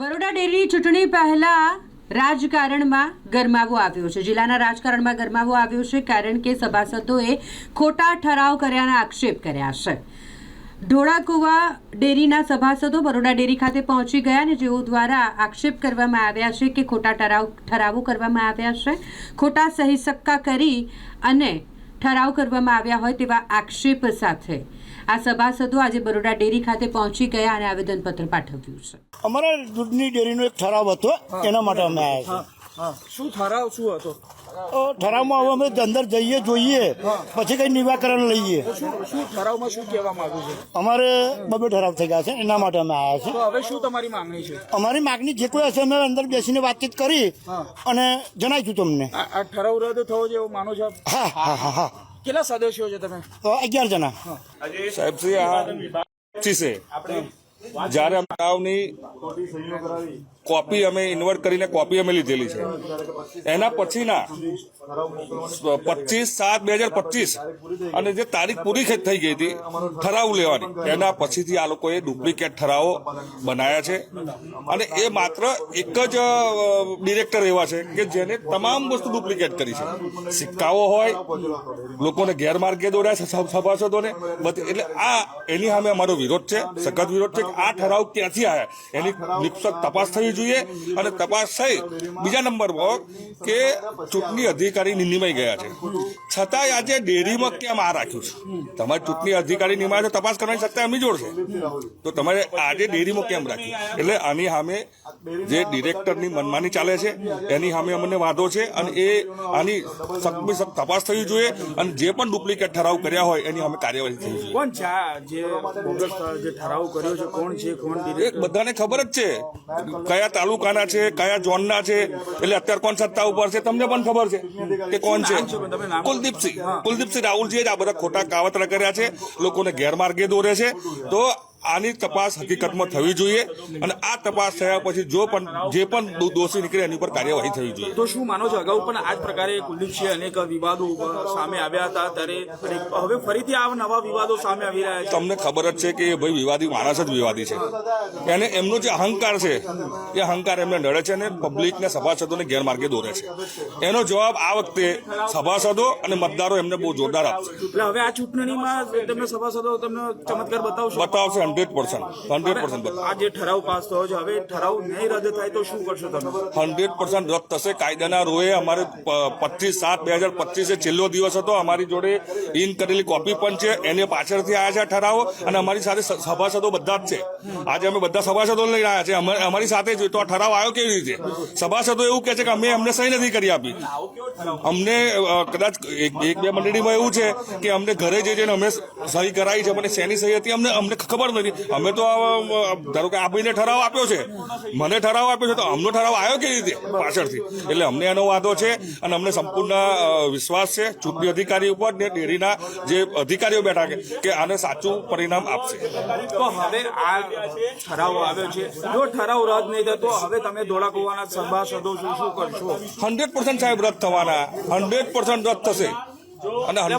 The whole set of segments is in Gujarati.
બરોડા ડેરી ચૂંટણી પહેલા રાજકારણમાં ગરમાવો આવ્યો છે. જિલ્લાના રાજકારણમાં ગરમાવો આવ્યો છે કારણ કે સભાસદોએ ખોટા ઠરાવ કર્યાના આક્ષેપ કર્યા છે. ઢોળાકુવા ડેરીના સભાસદો બરોડા ડેરી ખાતે પહોંચી ગયા અને જેઓ દ્વારા આક્ષેપ કરવામાં આવ્યા છે કે ખોટા ઠરાવ, ઠરાવો કરવામાં આવ્યા છે, ખોટા સહી સક્કા કરી અને ઠરાવ કરવામાં આવ્યા હોય તેવા આક્ષેપ સાથે આ સભાસદો આજે બરોડા ડેરી ખાતે પહોંચી ગયા અને આવેદનપત્ર પાઠવ્યું છે. અમારા દૂધની ડેરીનો એક ઠરાવ હતો એના માટે અમે આવ્યા શું ઠરાવ શું હતો? ઠરાવમાં હવે અમે અંદર જઈએ જોઈએ. પછી કઈ નિવાકરણ લઈએ. શું શું ઠરાવમાં શું કહેવા માંગુ છે? અમારે બબે ઠરાવ થઈ ગયા છે એના માટે અમે આવ્યા છીએ. હવે શું તમારી માંગણી છે? અમારી માગણી જે કોઈ હશે અમે અંદર બેસીને વાતચીત કરી અને જણાવીશું તમને. આ ઠરાવ રદ થવો છે એવું માનો છો હા હા હા હા. કેટલા સદસ્યો છે તમે? તો અગિયાર જણા. સાહેબ શ્રી આ પચીસે જ્યારે અમે ઠરાવની કોપી અમે ઇન્વર્ટ કરીને કોપી અમે લીધેલી છે. એના પછીના પચીસ સાત બે હજાર પચીસ અને જે તારીખ પૂરી થઈ ગઈ હતી, ઠરાવ લેવાની. એના પછીથી આ લોકોએ ડુપ્લિકેટ ઠરાવો બનાવ્યા છે. અને એ માત્ર એક જ ડિરેક્ટર એવા છે કે જેને તમામ વસ્તુ ડુપ્લિકેટ કરી છે. સિક્કાઓ હોય, લોકોને ગેરમાર્ગે દોર્યા સભાસદોને. બધી એટલે આ એની સામે અમારો વિરોધ છે, સખત વિરોધ છે આ ઠરાવ ક્યાંથી આવ્યા એની નિપસક તપાસ થવી જોઈએ અને તપાસ થઈ. બીજા નંબર પર કે ચૂંટણી અધિકારી નિમાઈ ગયા છે. છતાંય આજે ડેરીમાં કેમ આ રાખ્યું છે? તમારે ચૂંટણી અધિકારી નિમાય તો તપાસ કરવાની સત્તા એમની જોડ છે. તો તમારે આજે ડેરીમાં કેમ રાખ્યું? એટલે આની સામે જે ડિરેક્ટરની મનમાની ચાલે છે એની સામે અમને વાંધો છે અને એ આની સખતમાં સખત તપાસ થવી જોઈએ અને જે પણ ડુપ્લિકેટ ઠરાવ કર્યા હોય એની સામે કાર્યવાહી થવી જોઈએ. કોણ છે જે બોગસ જે ઠરાવ કર્યો છે કોણ છે કોણ ડિરેક્ટર બધાને ખબર જ છે. કયા તાલુકાના છે કયા ઝોનના છે એટલે અત્યારે કોણ સત્તા ઉપર છે તમને પણ ખબર છે કે કોણ છે. કુલદીપસિંહ. કુલદીપસિંહ રાહુલજીએ જ આ બધા ખોટા કાવતરા કર્યા છે લોકોને ગેરમાર્ગે દોરે છે. તો આની તપાસ હકીકતમાં થવી જોઈએ અને આ તપાસ થયા પછી જો પણ જે પણ દોષી નીકળે એની ઉપર કાર્યવાહી થવી જોઈએ. તો શું માનો છો? અગાઉ પણ આ જ પ્રકારે કુલદીપસિંહ અનેક વિવાદો સામે આવ્યા હતા ત્યારે હવે ફરીથી આ નવા વિવાદો સામે આવી રહ્યા છે. તમને ખબર જ છે કે ભાઈ વિવાદી માણસ જ વિવાદી છે. એને એમનો જે અહંકાર છે એ અહંકાર એમને નડે છે અને પબ્લિકને સભાસદોને ગેરમાર્ગે દોરે છે. એનો જવાબ આ વખતે સભાસદો અને મતદારો એમને બહુ જોરદાર આપશે. એટલે હવે આ ચૂંટણીમાં તમને સભાસદો તમને ચમત્કાર બતાવશે? બતાવશે હંડ્રેડ પર્સન્ટ હંડ્રેડ પર્સન્ટ આ જે ઠરાવ પાસ થયો છે હવે ઠરાવ નહીં રદ થાય તો શું કરશો તમે? હંડ્રેડ પર્સન્ટ રદ થશે. કાયદાના રોએ અમારે પચીસ સાત બે હજાર પચીસે છેલ્લો દિવસ હતો. અમારી જોડે ઇન કરેલી કોપી પણ છે. એને પાછળથી આવ્યા છે ઠરાવો અને અમારી સાથે સભાસદો બધા જ છે. આજે અમે બધા સભાસદો લઈ આવ્યા છે. અમે- અમારી સાથે જ. તો આ ઠરાવ આવ્યો કેવી રીતે? સભાસદો એવું કહે છે કે અમે અમને સહી નથી કરી આપી. અમને કદાચ એક બે મંડળીમાં એવું છે કે અમને ઘરે જઈ જઈને અમે સહી કરાવી છે મને શેની સહી હતી અમને અમને ખબર નથી. અમે તો આ, ધારો કે આ ભાઈને ઠરાવ આપ્યો છે. મને ઠરાવ આપ્યો છે તો અમનો ઠરાવ આવ્યો કેવી રીતે પાછળથી? એટલે અમને એનો વાંધો છે અને અમને સંપૂર્ણ વિશ્વાસ છે ચૂંટણી અધિકારી ઉપર ને ડેરીના જે અધિકારીઓ બેઠા છે કે આને સાચું પરિણામ આપશે. તો હવે આ ઠરાવ આવ્યો છે. જો ઠરાવ રદ નહીં તો હવે તમે ધોળાકુવાના સભાસદો શું શું કરશો? હંડ્રેડ પર્સન્ટ સાહેબ રદ થવાના. હંડ્રેડ પર્સન્ટ રદ થશે. અને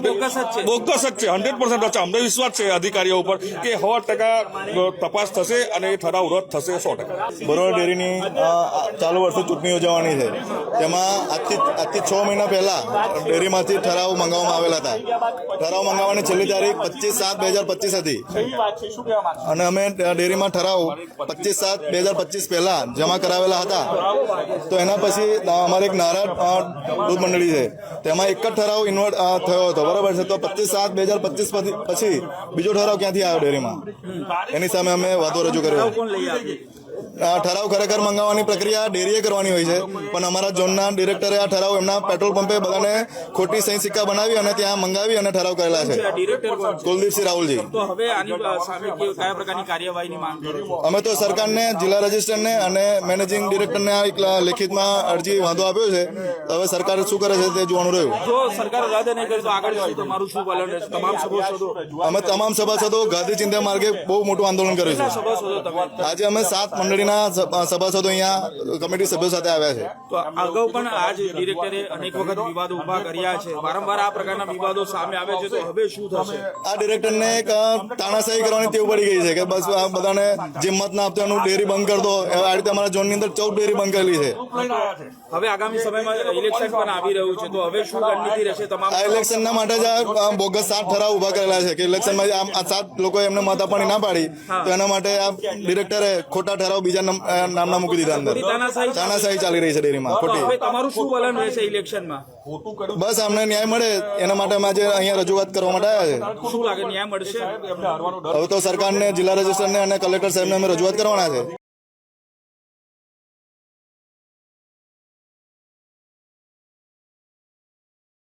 બોગસ જ છે. હંડ્રેડ પર્સન્ટ રદ છે. અમને વિશ્વાસ છે અધિકારીઓ ઉપર કે સો ટકા તપાસ થશે અને એ ઠરાવ રદ થશે સો ટકા. બરોડા ડેરીની ચાલુ વર્ષે ચૂંટણી યોજાવાની છે. તેમાં આજથી આજથી છ મહિના પહેલા ડેરીમાંથી ઠરાવ મંગાવવામાં આવેલા હતા. ઠરાવ મંગાવવાની છેલ્લી તારીખ પચીસ સાત બે હજાર પચીસ હતી. અને અમે ડેરીમાં ઠરાવ પચીસ સાત બે હજાર પચીસ પહેલા જમા કરાવેલા હતા. તો એના પછી અમારે એક નારા દૂધ મંડળી છે. તેમાં એક જ ઠરાવ ઇન્વર્ટ થયો હતો બરાબર છે. તો પચીસ સાત બે હજાર પચીસ પછી બીજો ઠરાવ ક્યાંથી આવ્યો ડેરીમાં? એની સામે અમે વાતો રજૂ કર્યો ઠરાવ ખરેખર મંગાવવાની પ્રક્રિયા ડેરીએ કરવાની હોય છે. પણ અમારા ઝોનના ડિરેક્ટરે આ ઠરાવ એમના પેટ્રોલ પંપે બધાને ખોટી સહી સિક્કા બનાવી અને ત્યાં મંગાવી અને ઠરાવ કરેલા છે. આ કુલદીપસિંહ રાહુલજી. અમે તો સરકારને જિલ્લા રજિસ્ટ્રરને અને મેનેજિંગ ડિરેક્ટરને આ એક લેખિતમાં અરજી વાંધો આપ્યો છે. હવે સરકાર શું કરે છે તે જોવાનું રહ્યું. અમે તમામ સભાસદો ગાંધી ચિંતા માર્ગે બહુ મોટું આંદોલન કર્યું છે. આજે અમે સાત મંડળીના સભાસદો અહીંયા કમિટી સભ્યો સાથે આવ્યા છે. તો અગાઉ પણ આ જ ડિરેક્ટરે અનેક વખત વિવાદો ઊભા કર્યા છે. વારંવાર આ પ્રકારના વિવાદો સામે આવે છે તો હવે શું થશે? આ ડિરેક્ટરને એક તાણાશાહી કરવાની ટેવ પડી ગઈ છે કે બસ આ બધાને જે મત ના આપતો એનું ડેરી બંધ કરી દો. આ રીતે અમારા ઝોનની અંદર ચૌદ ડેરી બંધ કરેલી છે. હવે આગામી સમયમાં ઇલેક્શન પણ આવી રહ્યું છે તો હવે શું રણનીતિ રહેશે તમામ? આ ઇલેક્શનના માટે જ આ બોગસ સાત ઠરાવ ઊભા કરેલા છે કે ઇલેક્શનમાં આ સાત લોકોએ એમને મત આપવાની ના પાડી તો એના માટે આ ડિરેક્ટરે ખોટા ઠરાવ બીજા નામ- અ, નામના મૂકી દીધા અંદર. તાનાશાહી ચાલી રહી છે. ડેરીમાં. ખોટી. તમારું શું વલણ રહેશે ઇલેક્શનમાં? બસ અમને ન્યાય મળે. એના માટે અમે આજે અહીંયા રજૂઆત કરવા માટે આવ્યા છે. શું લાગે ન્યાય મળશે? હવે તો સરકારને જિલ્લા રજિસ્ટરને અને કલેક્ટર સાહેબને અમે રજૂઆત કરવાના છે.